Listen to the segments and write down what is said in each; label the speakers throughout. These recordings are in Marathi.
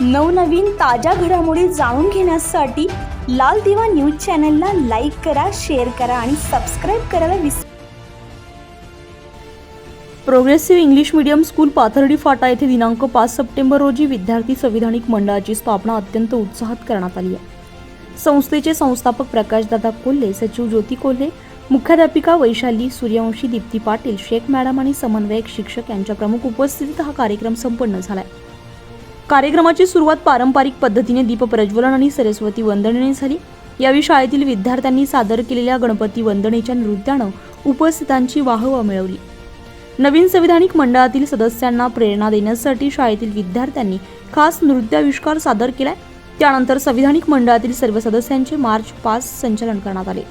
Speaker 1: नवनवीन ताज्या घडामोडी जाणून घेण्यासाठी लाल दिवा न्यूज चॅनलला लाईक करा शेअर करा आणि सबस्क्राईब करायला विसरू
Speaker 2: progressive English medium school Pathardi Phata येथे दिनांक पाच सप्टेंबर रोजी विद्यार्थी संविधानिक मंडळाची स्थापना अत्यंत उत्साहात करण्यात आली आहे. संस्थेचे संस्थापक प्रकाशदादा कोल्हे सचिव ज्योती कोल्हे मुख्याध्यापिका वैशाली सूर्यवंशी दीप्ती पाटील शेख मॅडम आणि समन्वयक शिक्षक यांच्या प्रमुख उपस्थितीत हा कार्यक्रम संपन्न झाला आहे कार्यक्रमाची सुरुवात पारंपरिक पद्धतीने दीप प्रज्वलन आणि सरस्वती वंदनेने झाली. यावेळी शाळेतील विद्यार्थ्यांनी सादर केलेल्या गणपती वंदनेच्या नृत्यानं उपस्थितांची वाहवा मिळवली. नवीन संविधानिक मंडळातील सदस्यांना प्रेरणा देण्यासाठी शाळेतील विद्यार्थ्यांनी खास नृत्याविष्कार सादर केलाय. त्यानंतर संविधानिक मंडळातील सर्व सदस्यांचे मार्च पास संचलन करण्यात आले.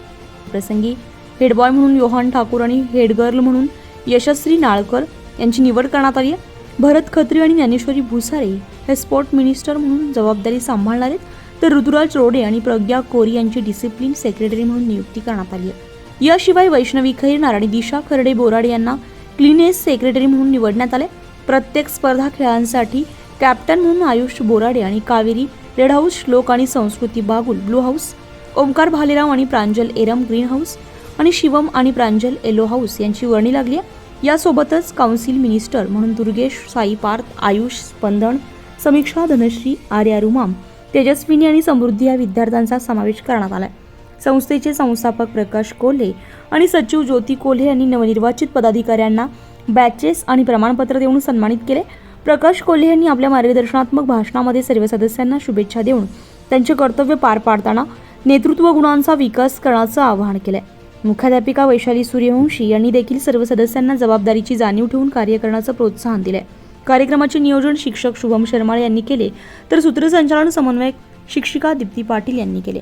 Speaker 2: प्रसंगी हेडबॉय म्हणून योहान ठाकूर आणि हेडगर्ल म्हणून यशस्वी नाळकर यांची निवड करण्यात आली आहे. भरत खत्री आणि ज्ञानेश्वरी भुसारे हे स्पोर्ट मिनिस्टर म्हणून जबाबदारी सांभाळणार आहेत तर ऋतुराज रोडे आणि प्रज्ञा कोरी यांची डिसिप्लिन सेक्रेटरी म्हणून नियुक्ती करण्यात आली आहे. याशिवाय वैष्णवी खैरनार आणि दिशा खर्डे बोराडे यांना क्लीनेस सेक्रेटरी म्हणून निवडण्यात आले. प्रत्येक स्पर्धा खेळांसाठी कॅप्टन म्हणून आयुष बोराडे आणि कावेरी रेड हाऊस श्लोक आणि संस्कृती बागुल ब्लू हाऊस ओमकार भालेराव आणि प्रांजल एरम ग्रीन हाऊस आणि शिवम आणि प्रांजल येलो हाऊस यांची वर्णी लागली आहे. यासोबतच काउन्सिल मिनिस्टर म्हणून दुर्गेश साई पार्थ आयुष स्पंदन समीक्षा धनश्री आर्या रुमाम तेजस्विनी आणि समृद्धी या विद्यार्थ्यांचा समावेश करण्यात आलाय. संस्थेचे संस्थापक प्रकाश कोल्हे आणि सचिव ज्योती कोल्हे यांनी नवनिर्वाचित पदाधिकाऱ्यांना बॅचेस आणि प्रमाणपत्र देऊन सन्मानित केले. प्रकाश कोल्हे यांनी आपल्या मार्गदर्शनात्मक भाषणामध्ये सर्व सदस्यांना शुभेच्छा देऊन त्यांचे कर्तव्य पार पाडताना नेतृत्व गुणांचा विकास करण्याचं आवाहन केलं आहे मुख्याध्यापिका वैशाली सूर्यवंशी यांनी देखील सर्व सदस्यांना जबाबदारीची जाणीव ठेवून कार्य करण्याचं प्रोत्साहन दिलंय. कार्यक्रमाचे नियोजन शिक्षक शुभम शर्मा यांनी केले तर सूत्रसंचालन समन्वयक शिक्षिका दीप्ती पाटील यांनी केले.